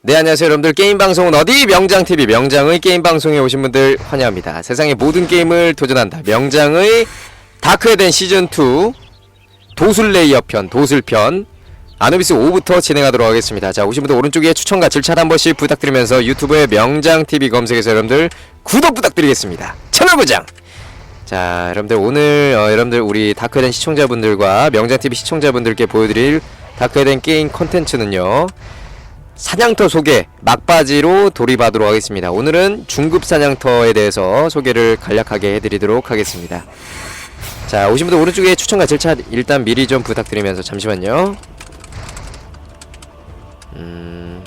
네 안녕하세요 여러분들. 게임 방송은 어디? 명장TV. 명장의 게임 방송에 오신 분들 환영합니다. 세상의 모든 게임을 도전한다. 명장의 다크에덴 시즌 2 도술레이어 편 도술편. 아누비스 5부터 진행하도록 하겠습니다. 자 오신 분들 오른쪽에 추천과 질차 한 번씩 부탁드리면서 유튜브에 명장TV 검색해서 여러분들 구독 부탁드리겠습니다. 채널 고정 자 여러분들 오늘 어, 여러분들 우리 다크에덴 시청자분들과 명장TV 시청자분들께 보여드릴 다크에덴 게임 컨텐츠는요 사냥터 소개 막바지로 돌입하도록 하겠습니다. 오늘은 중급 사냥터에 대해서 소개를 간략하게 해드리도록 하겠습니다. 자 오신 분들 오른쪽에 추천과 절차 일단 미리 좀 부탁드리면서 잠시만요. 음...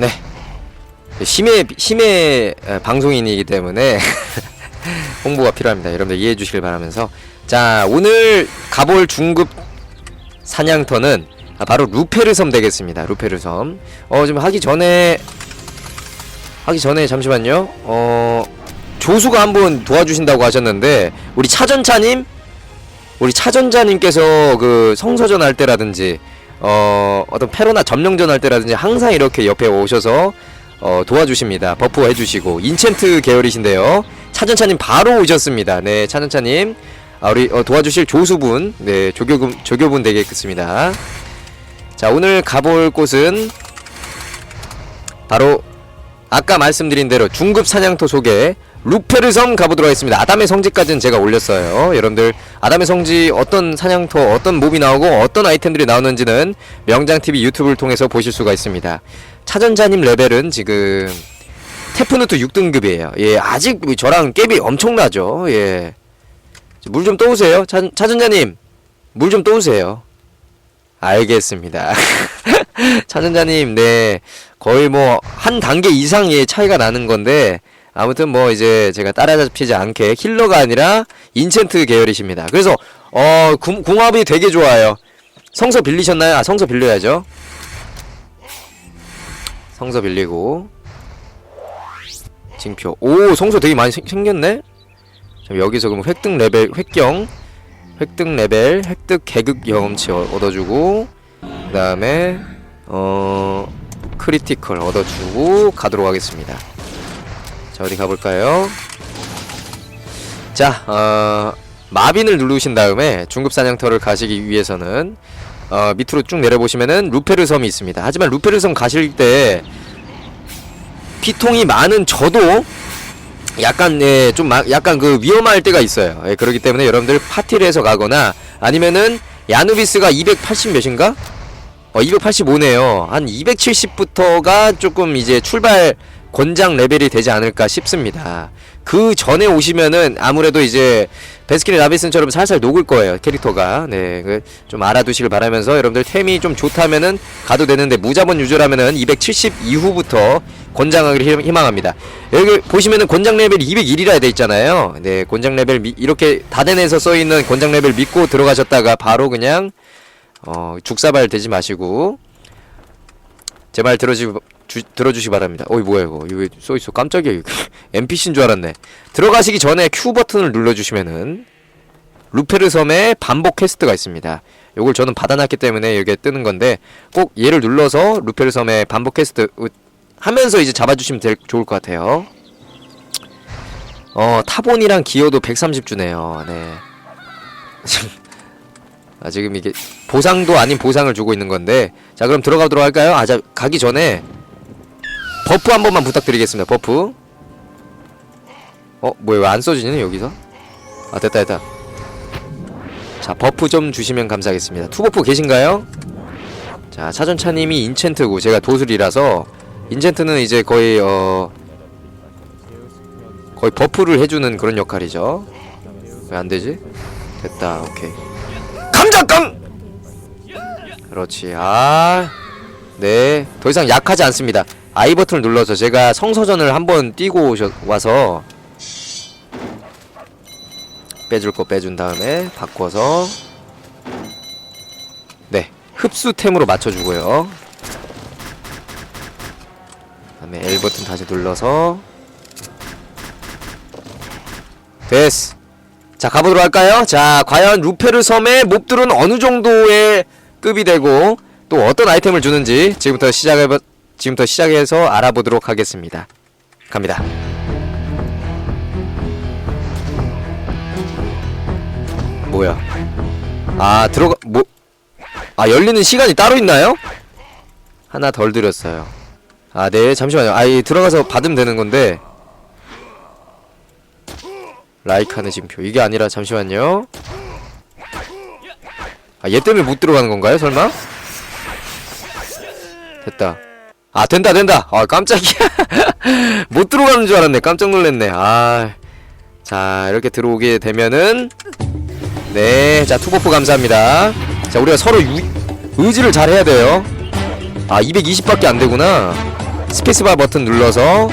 네. 심해 심해 어, 방송인이기 때문에 홍보가 필요합니다. 여러분들 이해해 주시길 바라면서 자 오늘 가볼 중급 사냥터는 아, 바로 루페르 섬 되겠습니다. 루페르 섬. 어 지금 하기 전에 하기 전에 잠시만요. 어 조수가 한분 도와주신다고 하셨는데 우리 차전차님 우리 차전자님께서 그 성서전 할 때라든지 어 어떤 페로나 점령전 할 때라든지 항상 이렇게 옆에 오셔서 어 도와주십니다. 버프 해주시고 인챈트 계열이신데요. 차전차님 바로 오셨습니다. 네, 차전차님 아, 우리 어, 도와주실 조수분, 네 조교분 조교분 되겠습니다. 자 오늘 가볼 곳은 바로 아까 말씀드린 대로 중급 사냥터 소개 루페르 섬 가보도록 하겠습니다. 아담의 성지까지는 제가 올렸어요. 여러분들 아담의 성지 어떤 사냥터 어떤 몹이 나오고 어떤 아이템들이 나오는지는 명장TV 유튜브를 통해서 보실 수가 있습니다. 차전자님 레벨은 지금 테프누트 6등급이에요. 예, 아직 저랑 갭이 엄청나죠. 예. 물 좀 떠오세요. 차, 차전자님 물 좀 떠오세요. 알겠습니다. 차전자님, 네. 거의 뭐, 한 단계 이상의 차이가 나는 건데, 아무튼 뭐, 이제 제가 따라잡히지 않게 힐러가 아니라 인챈트 계열이십니다. 그래서, 어, 궁, 궁합이 되게 좋아요. 성서 빌리셨나요? 아, 성서 빌려야죠. 성서 빌리고. 징표. 오, 성서 되게 많이 생, 생겼네? 자, 여기서 그럼 획득 레벨, 획경. 획득 레벨, 획득 계급 경험치 어- 얻어주고 그 다음에 어 크리티컬 얻어주고 가도록 하겠습니다. 자 어디 가볼까요? 자 어, 마빈을 누르신 다음에 중급 사냥터를 가시기 위해서는 어, 밑으로 쭉 내려보시면은 루페르 섬이 있습니다. 하지만 루페르 섬 가실 때 피통이 많은 저도 약간 예, 좀 마, 약간 그 위험할 때가 있어요. 예, 그렇기 때문에 여러분들 파티를 해서 가거나 아니면은 야누비스가 280 몇인가? 어 285네요. 한 270부터가 조금 이제 출발 권장 레벨이 되지 않을까 싶습니다. 그 전에 오시면은 아무래도 이제 베스킨 라빈슨처럼 살살 녹을 거예요 캐릭터가 네, 그좀 알아두시길 바라면서 여러분들 템이 좀 좋다면은 가도 되는데 무자본 유저라면은 270 이후부터 권장하기를 희- 희망합니다. 여기 보시면은 권장 레벨 201이라 돼 있잖아요. 네, 권장 레벨 미, 이렇게 다덴에서 써 있는 권장 레벨 믿고 들어가셨다가 바로 그냥 어, 죽사발 되지 마시고 제말 들어주 주, 들어주시기 바랍니다. 어이 뭐야 이거 이거 써 있어 깜짝이야 이거 NPC인 줄 알았네. 들어가시기 전에 Q 버튼을 눌러주시면은 루페르 섬에 반복 퀘스트가 있습니다. 요걸 저는 받아놨기 때문에 여기에 뜨는 건데 꼭 얘를 눌러서 루페르 섬에 반복 퀘스트 으, 하면서 이제 잡아주시면 될, 좋을 것 같아요. 어 타본이랑 기어도 130주네요. 네. 아 지금 이게 보상도 아닌 보상을 주고 있는 건데 자 그럼 들어가도록 할까요? 아자 가기 전에 버프 한 번만 부탁드리겠습니다. 버프. 어 뭐야 왜 안 써지냐 여기서? 아 됐다 됐다. 자 버프 좀 주시면 감사하겠습니다. 투버프 계신가요? 자 차전차님이 인챈트고 제가 도술이라서 인챈트는 이제 거의 어 거의 버프를 해주는 그런 역할이죠. 왜 안 되지? 됐다 오케이. 감자깡! 그렇지 아 네, 더 이상 약하지 않습니다. I 버튼을 눌러서 제가 성서전을 한번 뛰고 와서 빼줄 거 빼준 다음에 바꿔서 네 흡수템으로 맞춰주고요. 다음에 L 버튼 다시 눌러서 됐어 자 가보도록 할까요? 자 과연 루페르 섬의 몹들은 어느 정도의 급이 되고 또 어떤 아이템을 주는지 지금부터 시작해 지금부터 시작해서 알아보도록 하겠습니다. 갑니다. 뭐야? 아 들어가 뭐 아 열리는 시간이 따로 있나요? 하나 덜 드렸어요. 아 네 잠시만요. 아이 들어가서 받으면 되는 건데. 라이카네 징표. 이게 아니라 잠시만요. 아얘 때문에 못 들어가는 건가요 설마? 됐다 아 된다 된다. 아 깜짝이야. 못 들어가는 줄 알았네. 깜짝 놀랐네. 아자 이렇게 들어오게 되면은 네자 투버프 감사합니다. 자 우리가 서로 유, 의지를 잘 해야 돼요. 아 220밖에 안 되구나. 스페이스바 버튼 눌러서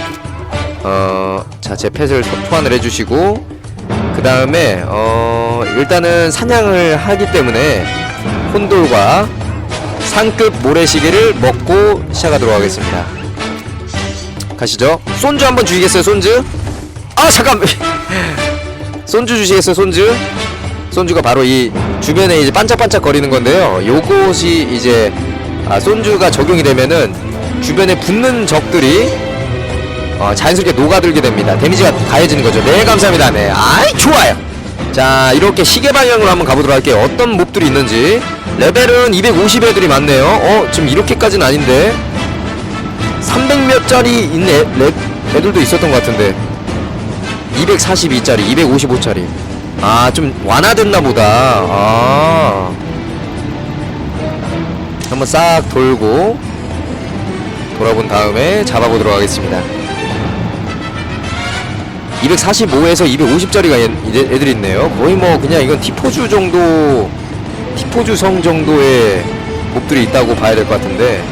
어자제 펫을 소- 소환을 해주시고 그 다음에 어 일단은 사냥을 하기 때문에 혼돌과 상급 모래시계를 먹고 시작하도록 하겠습니다 가시죠 손주 한번 주시겠어요 손주 아 잠깐 손주 주시겠어요 손주 손주가 바로 이 주변에 이제 반짝반짝 거리는 건데요 요것이 이제 아, 손주가 적용이 되면은 주변에 붙는 적들이 어, 자연스럽게 녹아들게 됩니다. 데미지가 가해지는 거죠. 네, 감사합니다. 네, 아이 좋아요. 자, 이렇게 시계 방향으로 한번 가보도록 할게요. 어떤 몹들이 있는지. 레벨은 250 애들이 많네요. 어, 지금 이렇게까지는 아닌데. 300몇 짜리 애, 레, 애들도 있었던 것 같은데. 242짜리, 255짜리. 아, 좀 완화됐나 보다. 아. 한번 싹 돌고 돌아본 다음에 잡아보도록 하겠습니다. 245에서 250짜리가 애들 있네요. 거의 뭐 그냥 이건 티포주 정도 티포주 성 정도의 몹들이 있다고 봐야 될 것 같은데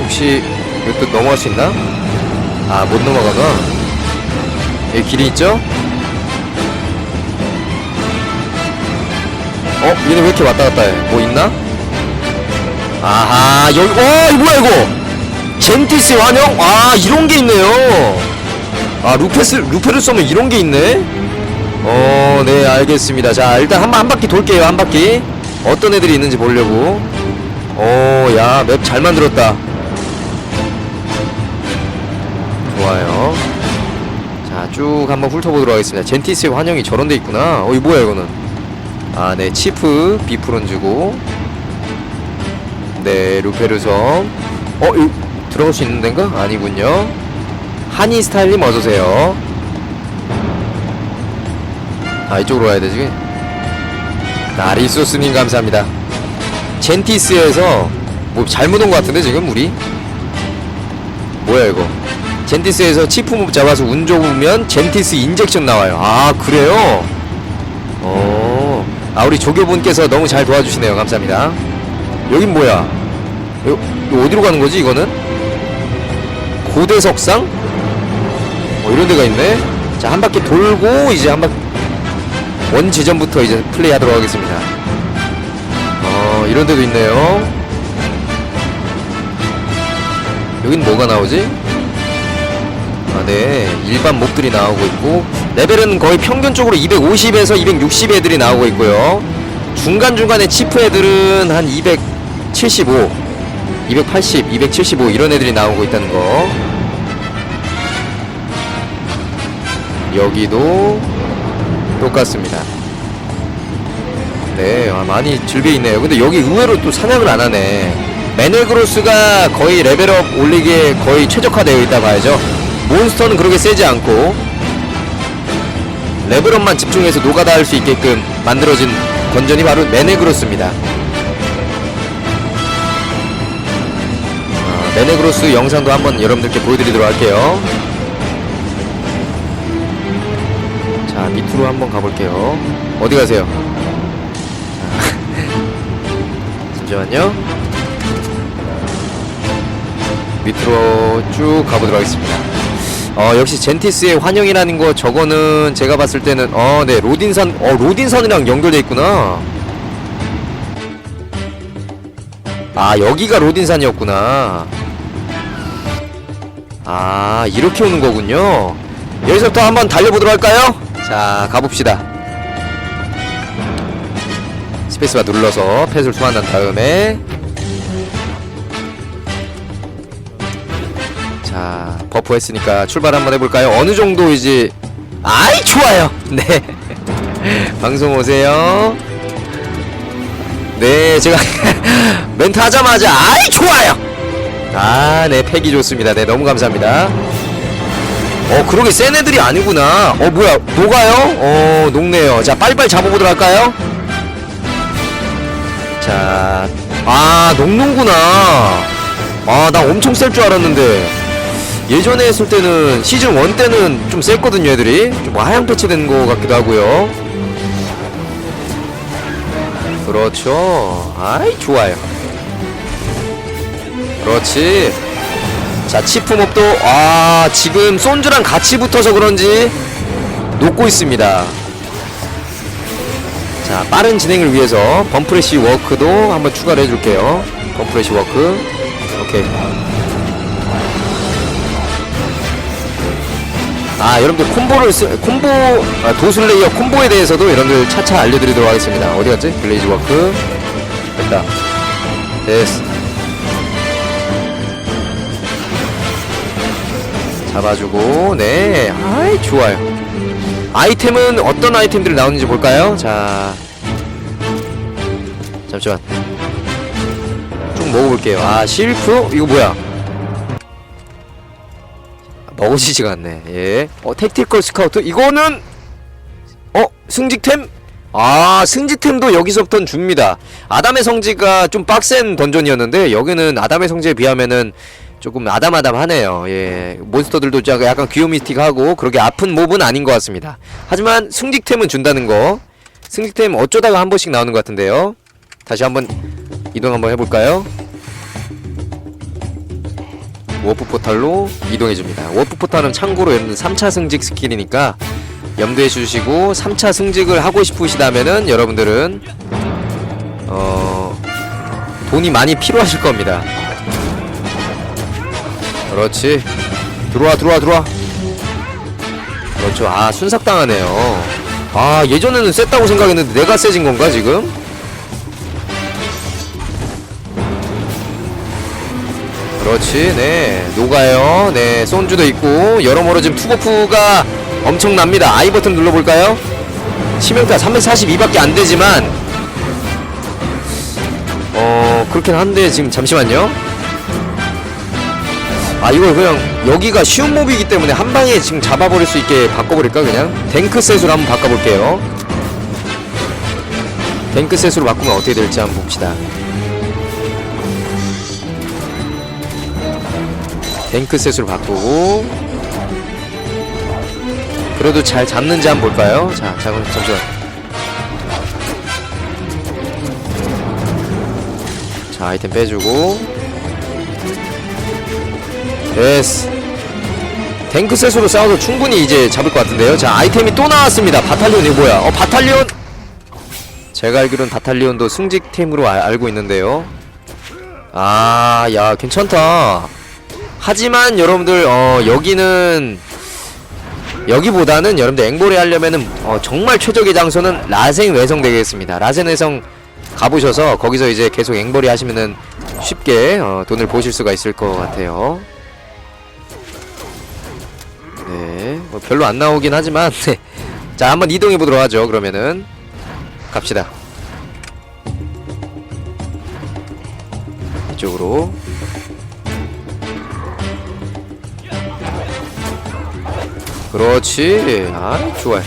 혹시 또 넘어갈 수 있나? 아 못 넘어가나? 여기 길이 있죠? 어? 얘네 왜 이렇게 왔다 갔다 해? 뭐 있나? 아하 여기 어 이거 뭐야 이거 젠티스 환영 아 이런 게 있네요 아 루페스 루페를 쏘면 이런 게 있네? 어 네 알겠습니다. 자 일단 한, 바- 한 바퀴 돌게요 한 바퀴. 어떤 애들이 있는지 보려고. 어야 맵 잘 만들었다. 좋아요. 자 쭉 한번 훑어보도록 하겠습니다. 젠티스의 환영이 저런 데 있구나. 어 이거 뭐야 이거는? 아 네 치프 비프론 주고. 네, 루페르섬. 어, 이 들어갈 수 있는 데인가? 아니군요. 하니 스타일님 어서오세요. 아, 이쪽으로 와야 되지. 나리소스님 감사합니다. 젠티스에서 뭐 잘못 온 것 같은데 지금 우리? 뭐야 이거? 젠티스에서 치프몹 잡아서 운 좋으면 젠티스 인젝션 나와요. 아 그래요? 어, 아 우리 조교분께서 너무 잘 도와주시네요. 감사합니다. 여긴 뭐야? 요, 요 어디로 가는 거지 이거는? 고대석상? 어 이런 데가 있네. 자 한 바퀴 돌고 이제 한 바퀴 원 지점부터 이제 플레이하도록 하겠습니다. 어 이런 데도 있네요. 여긴 뭐가 나오지? 아, 네. 일반 몹들이 나오고 있고, 레벨은 거의 평균적으로 250에서 260 애들이 나오고 있고요. 중간중간에 치프 애들은 한 275, 280, 275 이런 애들이 나오고 있다는 거. 여기도 똑같습니다. 네, 아, 많이 즐겨 있네요. 근데 여기 의외로 또 사냥을 안 하네. 메네그로스가 거의 레벨업 올리기에 거의 최적화되어 있다 봐야죠. 몬스터는 그렇게 세지 않고 레벨업만 집중해서 노가다 할 수 있게끔 만들어진 건전이 바로 메네그로스입니다. 아, 메네그로스 영상도 한번 여러분들께 보여드리도록 할게요. 자, 밑으로 한번 가볼게요. 어디 가세요? 자, 잠시만요. 밑으로 쭉 가보도록 하겠습니다. 어, 역시 젠티스의 환영이라는 거 저거는 제가 봤을 때는 어, 네, 로딘산 어, 로딘산이랑 연결돼 있구나. 아, 여기가 로딘산이었구나. 아 이렇게 오는 거군요 여기서부터 한번 달려보도록 할까요? 자 가봅시다. 스페이스바 눌러서 펫을 소환한 다음에. 자 버프 했으니까 출발 한번 해볼까요? 어느 정도 이제 아이 좋아요! 네. 방송 오세요. 네 제가 멘트 하자마자 아이 좋아요! 아네 팩이 좋습니다. 네 너무 감사합니다 어 그러게 센 애들이 아니구나. 어 뭐야 녹아요? 어 녹네요. 자 빨리빨리 잡아보도록 할까요? 자아 녹는구나. 아 나 엄청 셀 줄 알았는데. 예전에 했을 때는 시즌 1 때는 좀 셌거든요 애들이. 좀 하향 패치된 것 같기도 하고요. 그렇죠. 아이 좋아요. 그렇지 자 치프몹도 아 지금 손주랑 같이 붙어서 그런지 녹고 있습니다. 자 빠른 진행을 위해서 범프레시 워크도 한번 추가를 해줄게요. 범프레시 워크. 오케이. 아 여러분들 콤보를 쓰 콤보 아, 도슬레이어 콤보에 대해서도 여러분들 차차 알려드리도록 하겠습니다. 어디 갔지? 블레이즈 워크. 됐다. 됐어 잡아주고 네. 아이 좋아요. 아이템은 어떤 아이템들이 나오는지 볼까요? 자. 잠시만. 쭉 먹어볼게요. 아 실프? 이거 뭐야? 먹어지지가 않네. 예. 어 택티컬 스카우트? 이거는 어 승직템? 아 승직템도 여기서부터는 줍니다. 아담의 성지가 좀 빡센 던전이었는데 여기는 아담의 성지에 비하면은 조금 아담아담하네요. 예. 몬스터들도 약간 귀요미틱하고 그렇게 아픈 몹은 아닌 것 같습니다. 하지만 승직템은 준다는 거. 승직템 어쩌다가 한 번씩 나오는 것 같은데요. 다시 한번 이동 한번 해볼까요? 워프 포탈로 이동해줍니다. 워프 포탈은 참고로 여러분 3차 승직 스킬이니까 염두해 주시고 3차 승직을 하고 싶으시다면은 여러분들은 어 돈이 많이 필요하실 겁니다. 그렇지. 들어와 들어와 들어와. 그렇죠. 아 순삭당하네요. 아 예전에는 셌다고 생각했는데 내가 세진 건가 지금? 그렇지 네 녹아요 네 손주도 있고 여러모로 지금 투버프가 엄청납니다 아이 버튼 눌러볼까요 치명타 342밖에 안 되지만 어 그렇긴 한데 지금 잠시만요 아 이걸 그냥 여기가 쉬운 몹이기 때문에 한 방에 지금 잡아버릴 수 있게 바꿔버릴까 그냥? 댕크셋으로 한번 바꿔볼게요. 댕크셋으로 바꾸면 어떻게 될지 한번 봅시다. 뱅크셋으로 바꾸고. 그래도 잘 잡는지 한번 볼까요? 자, 잠깐, 잠시만. 자, 아이템 빼주고 됐어 탱크셋으로 싸워도 충분히 이제 잡을 것 같은데요. 자, 아이템이 또 나왔습니다. 바탈리온 이거 뭐야? 어, 바탈리온! 제가 알기로는 바탈리온도 승직템으로 아- 알고 있는데요. 아, 야, 괜찮다. 하지만 여러분들 어 여기는 여기보다는 여러분들 앵보레 하려면은 어 정말 최적의 장소는 라생 외성 되겠습니다. 라생 외성 가보셔서 거기서 이제 계속 앵벌이 하시면은 쉽게 어 돈을 보실 수가 있을 것 같아요. 네, 뭐 별로 안 나오긴 하지만 네. 자 한번 이동해 보도록 하죠. 그러면은 갑시다. 이쪽으로 그렇지. 아, 좋아요.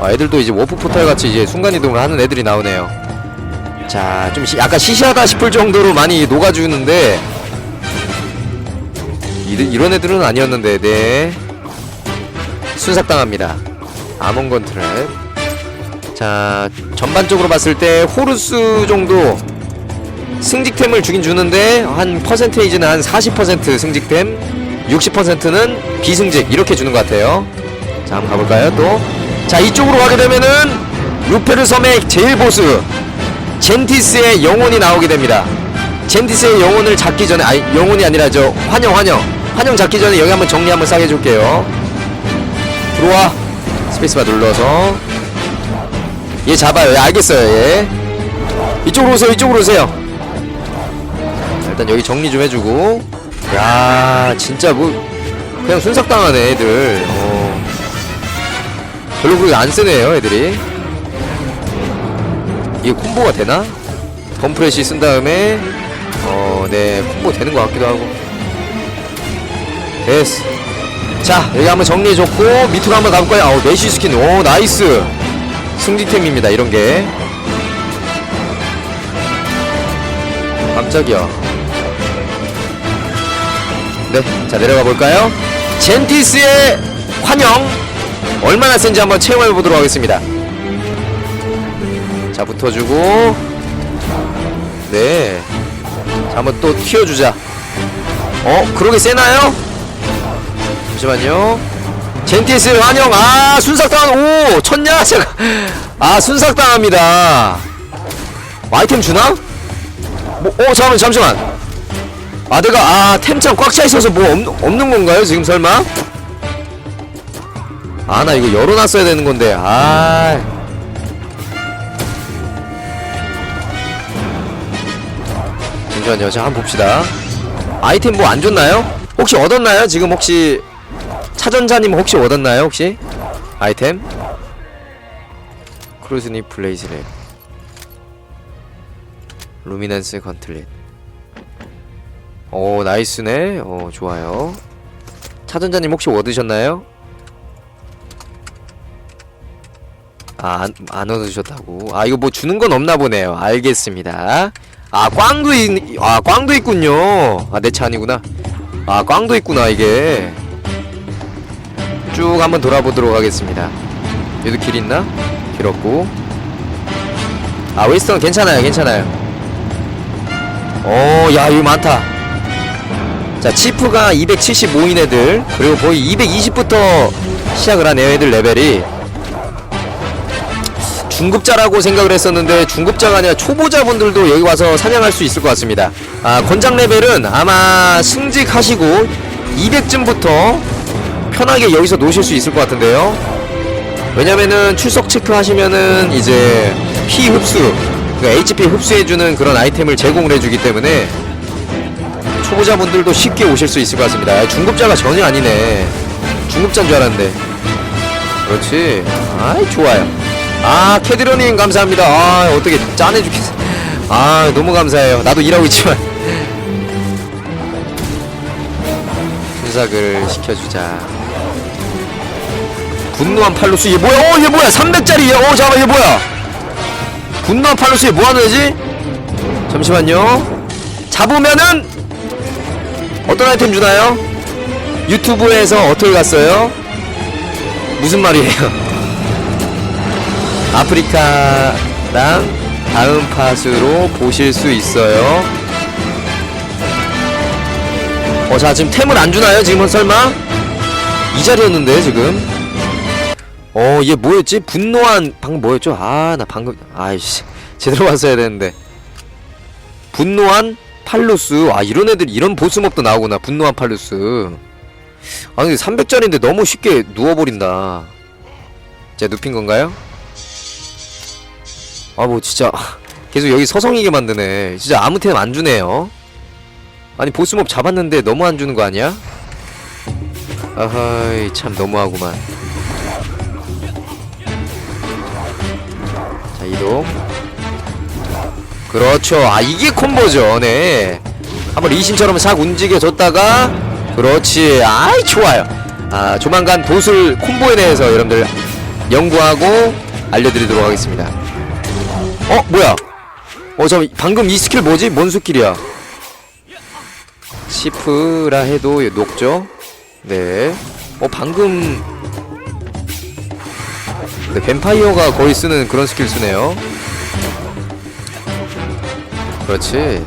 아, 애들도 이제 워프 포탈 같이 이제 순간 이동을 하는 애들이 나오네요. 자, 좀 시, 약간 시시하다 싶을 정도로 많이 녹아주는데 이, 이런 애들은 아니었는데, 네. 순삭당합니다. 아몬건 트랩. 자, 전반적으로 봤을 때 호루스 정도 승직템을 주긴 주는데 한 퍼센테이지는 한 40% 승직템 60%는 비승직 이렇게 주는 것 같아요 자 한번 가볼까요 또 자 이쪽으로 가게 되면은 루페르 섬의 제일 보스 젠티스의 영혼이 나오게 됩니다. 젠디스의 영혼을 잡기 전에 아니 영혼이 아니라 저 환영 환영. 환영 잡기 전에 여기 한번 정리 한번 싸게 해줄게요. 들어와. 스페이스바 눌러서. 얘 잡아요. 예 알겠어요 예. 이쪽으로 오세요 이쪽으로 오세요. 자, 일단 여기 정리 좀 해주고. 야 진짜 뭐 그냥 순삭당하네 애들. 어. 별로 그렇게 안 쓰네요 애들이 이게 콤보가 되나? 덤프레시 쓴 다음에 어 네 콤보 되는 것 같기도 하고. 됐어. 자 여기 한번 정리해줬고 밑으로 한번 가볼까요? 아우 메시 스킨. 오 나이스. 승리템입니다 이런게. 깜짝이야. 네자 내려가 볼까요? 젠티스의 환영. 얼마나 센지 한번 체험해 보도록 하겠습니다 자 붙어주고. 네. 자, 한번 또 튀어주자. 어? 그러게 세나요? 잠시만요. 젠티스 환영. 아 순삭당한 오 쳤냐? 제가. 아 순삭당합니다. 아이템 주나? 뭐, 어 잠깐만 잠시만. 아 내가 아 템창 꽉 차 있어서 뭐 없, 없는 건가요 지금 설마? 아 나 이거 열어놨어야 되는 건데. 아 잠시만요 자 한번 봅시다 아이템 뭐 안 줬나요? 혹시 얻었나요? 지금 혹시 차전자님 혹시 얻었나요 혹시? 아이템? 크루즈니 블레이즈랩 루미넌스 건틀릿 오 나이스네 어 좋아요 차전자님 혹시 얻으셨나요? 아, 안, 안 얻으셨다고. 아, 이거 뭐 주는 건 없나 보네요. 알겠습니다. 아, 꽝도 있, 아, 꽝도 있군요. 아, 내 차 아니구나. 아, 꽝도 있구나, 이게. 쭉 한번 돌아보도록 하겠습니다. 얘도 길 있나? 길 없고. 아, 웨스턴 괜찮아요, 괜찮아요. 오, 야, 이거 많다. 자, 치프가 275인 애들, 그리고 거의 220부터 시작을 하네요, 애들 레벨이. 중급자라고 생각을 했었는데 중급자가 아니라 초보자분들도 여기 와서 사냥할 수 있을 것 같습니다. 아, 권장 레벨은 아마 승직하시고 200쯤부터 편하게 여기서 노실 수 있을 것 같은데요. 왜냐면은 출석 체크 하시면은 이제 피 흡수, 그러니까 HP 흡수해주는 그런 아이템을 제공을 해주기 때문에 초보자분들도 쉽게 오실 수 있을 것 같습니다. 아, 중급자가 전혀 아니네. 중급자인 줄 알았는데. 그렇지. 아이, 좋아요. 아 캐드로님 감사합니다. 아 어떻게 짠해 죽겠어 아 너무 감사해요. 나도 일하고 있지만. 순삭을 시켜주자. 분노한 팔로스 얘 뭐야? 어얘 뭐야? 300짜리 얘어 잠깐만 얘 뭐야? 분노한 팔로스 얘 뭐하는 애지? 잠시만요. 잡으면은 어떤 아이템 주나요? 유튜브에서 어떻게 갔어요? 무슨 말이에요 아프리카랑 다음 팟으로 보실 수 있어요. 어, 자, 지금 템을 안 주나요? 지금은 설마? 이 자리였는데, 지금. 어, 얘 뭐였지? 분노한, 방금 뭐였죠? 아, 나 방금, 아이씨. 제대로 왔어야 되는데. 분노한 팔루스. 아, 이런 애들, 이런 보스몹도 나오구나. 분노한 팔루스. 아, 근데 300짜리인데 너무 쉽게 누워버린다. 제가 눕힌 건가요? 아 뭐 진짜 계속 여기 서성이게 만드네. 진짜 아무 템 안 주네요. 아니 보스몹 잡았는데 너무 안 주는 거 아니야? 아하이 참 너무하구만. 자 이동. 그렇죠. 아 이게 콤보죠 네. 한번 리신처럼 싹 움직여줬다가 그렇지. 아이 좋아요. 아 조만간 보슬 콤보에 대해서 여러분들 연구하고 알려드리도록 하겠습니다 어 뭐야? 어 잠깐 방금 이 스킬 뭐지? 뭔 스킬이야? 시프라 해도 녹죠? 네어 방금 네 뱀파이어가 거의 쓰는 그런 스킬 쓰네요. 그렇지.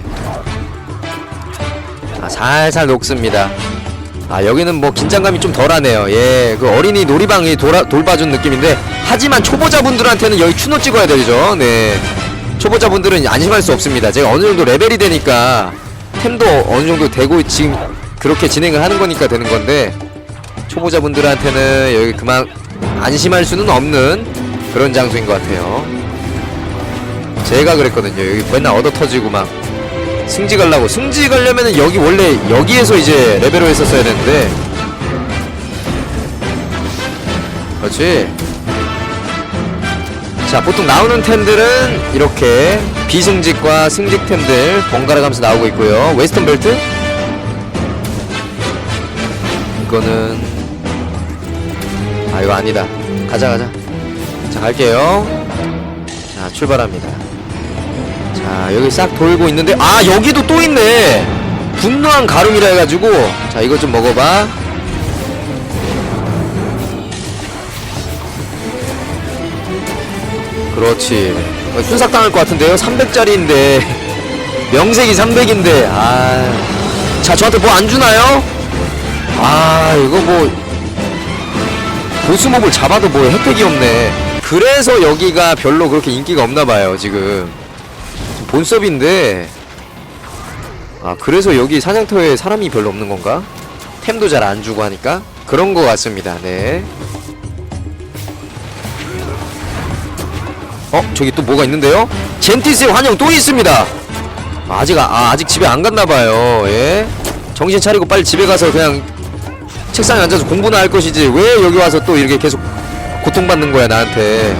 아 살살 녹습니다 아 여기는 뭐 긴장감이 좀 덜하네요 예 그 어린이 놀이방이 돌아, 돌봐준 느낌인데 하지만 초보자분들한테는 여기 추노 찍어야 되죠 네 초보자분들은 안심할 수 없습니다. 제가 어느 정도 레벨이 되니까 템도 어느 정도 되고 지금 그렇게 진행을 하는 거니까 되는 건데 초보자분들한테는 여기 그만 안심할 수는 없는 그런 장소인 것 같아요. 제가 그랬거든요. 여기 맨날 얻어 터지고 막 승지 가려고. 승지 가려면은 여기 원래 여기에서 이제 레벨로 했었어야 되는데. 그렇지. 자 보통 나오는 템들은 이렇게 비승직과 승직템들 번갈아 가면서 나오고 있고요. 웨스턴 벨트? 이거는 아 이거 아니다. 가자 가자. 자 갈게요. 자 출발합니다 자 여기 싹 돌고 있는데 아 여기도 또 있네! 분노한 가lum이라 해가지고. 자 이거 좀 먹어봐. 그렇지. 어, 순삭 당할 것 같은데요? 300짜리인데. 명색이 300인데. 아자 저한테 뭐 안 주나요? 아 이거 뭐. 보스몹을 잡아도 뭐 혜택이 없네. 그래서 여기가 별로 그렇게 인기가 없나 봐요 지금 본섭인데 아 그래서 여기 사냥터에 사람이 별로 없는 건가? 템도 잘 안 주고 하니까 그런 거 같습니다 네 어? 저기 또 뭐가 있는데요? 젠티스의 환영 또 있습니다 아직 아, 아직 집에 안 갔나봐요 예? 정신 차리고 빨리 집에 가서 그냥 책상에 앉아서 공부나 할 것이지 왜 여기 와서 또 이렇게 계속 고통받는 거야 나한테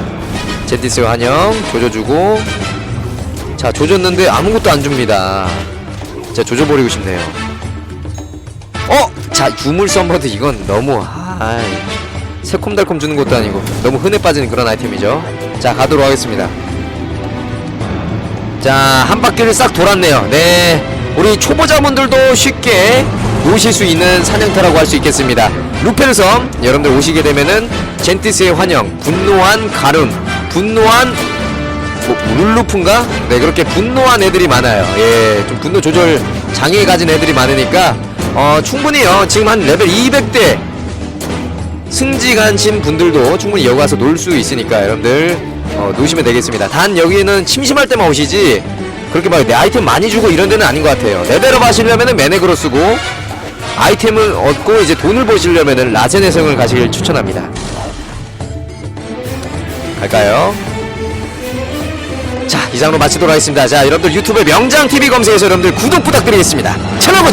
젠티스 환영 조져주고 자 조졌는데 아무것도 안 줍니다. 진짜 조져버리고 싶네요. 어? 자 유물 썬버드 이건 너무 아이 새콤달콤 주는 것도 아니고 너무 흔해 빠지는 그런 아이템이죠. 자 가도록 하겠습니다. 자 한 바퀴를 싹 돌았네요. 네. 우리 초보자분들도 쉽게 오실 수 있는 사냥터라고 할 수 있겠습니다. 루페르섬 여러분들 오시게 되면은 젠티스의 환영 분노한 가름 분노한 뭐, 룰루프인가? 네 그렇게 분노한 애들이 많아요 예 좀 분노 조절 장애 가진 애들이 많으니까 어 충분히요 지금 한 레벨 200대 승지 가신 분들도 충분히 여기 와서 놀 수 있으니까 여러분들 어, 노시면 되겠습니다. 단 여기는 심심할 때만 오시지 그렇게 막 내 아이템 많이 주고 이런 데는 아닌 것 같아요. 레벨업 하시려면은 매네그로 쓰고 아이템을 얻고 이제 돈을 버시려면은 라젠의 성을 가시길 추천합니다. 갈까요? 자 이상으로 마치도록 하겠습니다. 자 여러분들 유튜브에 명장TV 검색해서 여러분들 구독 부탁드리겠습니다. 채널 고정!